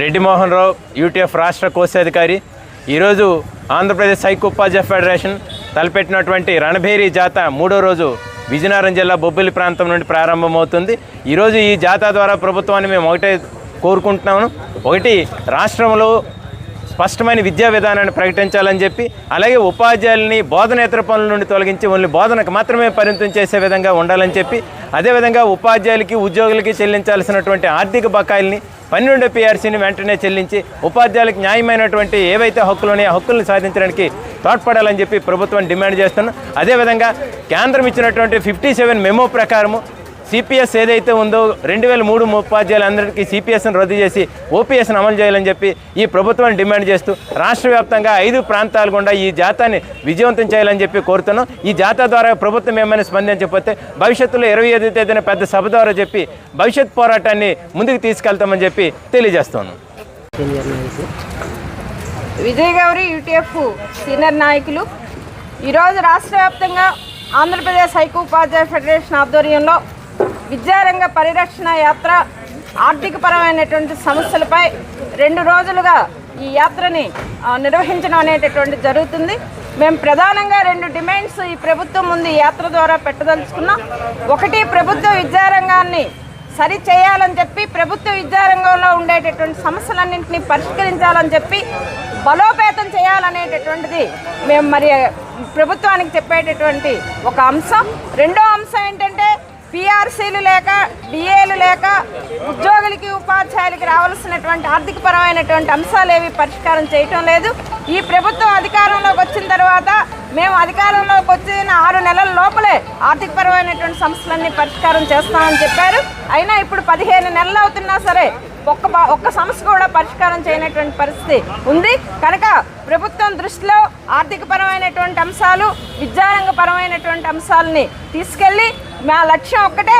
Reddy Mohan Rao UTF రాష్ట్ర కోశాధికారి. ఈరోజు ఆంధ్రప్రదేశ్ సైకో ఉపాధ్యాయ ఫెడరేషన్ తలపెట్టినటువంటి రణభేరి జాత మూడో రోజు విజయనగరం జిల్లా బొబ్బిలి ప్రాంతం నుండి ప్రారంభమవుతుంది. ఈరోజు ఈ జాత ద్వారా ప్రభుత్వాన్ని మేము ఒకటే కోరుకుంటున్నాము. ఒకటి రాష్ట్రంలో స్పష్టమైన విద్యా విధానాన్ని ప్రకటించాలని చెప్పి అలాగే ఉపాధ్యాయుల్ని బోధనేతర పనుల నుండి తొలగించి ఓన్లీ బోధనకు మాత్రమే పరిమితం చేసే విధంగా ఉండాలని చెప్పి అదేవిధంగా ఉపాధ్యాయులకి ఉద్యోగులకి చెల్లించాల్సినటువంటి ఆర్థిక బకాయిల్ని పన్నెండు పిఆర్సీని వెంటనే చెల్లించి ఉపాధ్యాయులకు న్యాయమైనటువంటి ఏవైతే హక్కులు ఉన్నాయో హక్కులను సాధించడానికి తోడ్పడాలని చెప్పి ప్రభుత్వం డిమాండ్ చేస్తున్నాం. అదేవిధంగా కేంద్రం ఇచ్చినటువంటి ఫిఫ్టీ సెవెన్ మెమో ప్రకారము సిపిఎస్ ఏదైతే ఉందో రెండు వేల మూడు ఉపాధ్యాయులందరికీ సిపిఎస్ను రద్దు చేసి ఓపీఎస్ను అమలు చేయాలని చెప్పి ఈ ప్రభుత్వాన్ని డిమాండ్ చేస్తూ రాష్ట్ర వ్యాప్తంగా ఐదు ప్రాంతాల గుండా ఈ జాతాన్ని విజయవంతం చేయాలని చెప్పి కోరుతున్నాం. ఈ జాతా ద్వారా ప్రభుత్వం ఏమైనా స్పందించకపోతే భవిష్యత్తులో ఇరవై ఐదు తేదీన పెద్ద సభ ద్వారా చెప్పి భవిష్యత్ పోరాటాన్ని ముందుకు తీసుకెళ్తామని చెప్పి తెలియజేస్తాను విజయ్ గౌరి యూటీఎఫ్ సీనియర్ నాయకులు. ఈరోజు రాష్ట్ర వ్యాప్తంగా ఆంధ్రప్రదేశ్ హైకోపాధ్యాయ ఫెడరేషన్ ఆధ్వర్యంలో విద్యారంగ పరిరక్షణ యాత్ర ఆర్థికపరమైనటువంటి సమస్యలపై రెండు రోజులుగా ఈ యాత్రని నిర్వహించడం అనేటటువంటి జరుగుతుంది. మేము ప్రధానంగా రెండు డిమాండ్స్ ఈ ప్రభుత్వం ముందు యాత్ర ద్వారా పెట్టదలుచుకున్నాం. ఒకటి ప్రభుత్వ విద్యారంగాన్ని సరి చేయాలని చెప్పి ప్రభుత్వ విద్యారంగంలో ఉండేటటువంటి సమస్యలన్నింటినీ పరిష్కరించాలని చెప్పి బలోపేతం చేయాలనేటటువంటిది మేము మరి ప్రభుత్వానికి చెప్పేటటువంటి ఒక అంశం. రెండో అంశం ఏంటంటే పిఆర్సీలు లేక డిఏలు లేక ఉద్యోగులకి ఉపాధ్యాయులకి రావాల్సినటువంటి ఆర్థికపరమైనటువంటి అంశాలు ఏవి పరిష్కారం చేయటం లేదు. ఈ ప్రభుత్వం అధికారంలోకి వచ్చిన తర్వాత మేము అధికారంలోకి వచ్చిన ఆరు నెలల లోపలే ఆర్థికపరమైనటువంటి సమస్యలన్నీ పరిష్కారం చేస్తామని చెప్పారు. అయినా ఇప్పుడు పదిహేను నెలలు అవుతున్నా సరే ఒక్క ఒక్క సమస్య కూడా పరిష్కారం చేయనటువంటి పరిస్థితి ఉంది. కనుక ప్రభుత్వం దృష్టిలో ఆర్థికపరమైనటువంటి అంశాలు విద్యారంగపరమైనటువంటి అంశాలని తీసుకెళ్ళి మా లక్ష్యం ఒక్కటే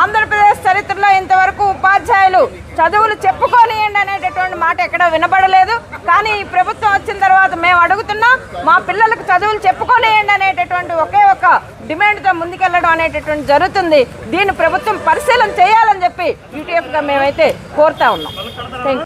ఆంధ్రప్రదేశ్ చరిత్రలో ఇంతవరకు ఉపాధ్యాయులు చదువులు చెప్పుకోనియండి అనేటటువంటి మాట ఎక్కడ వినబడలేదు. కానీ ఈ ప్రభుత్వం వచ్చిన తర్వాత మేము అడుగుతున్నాం మా పిల్లలకు చదువులు చెప్పుకోనియండి అనేటటువంటి ఒకే ఒక డిమాండ్తో ముందుకెళ్ళడం అనేటటువంటి జరుగుతుంది. దీన్ని ప్రభుత్వం పరిశీలన చేయాలని చెప్పి యూటీఎఫ్గా మేమైతే కోరుతా ఉన్నాం. థ్యాంక్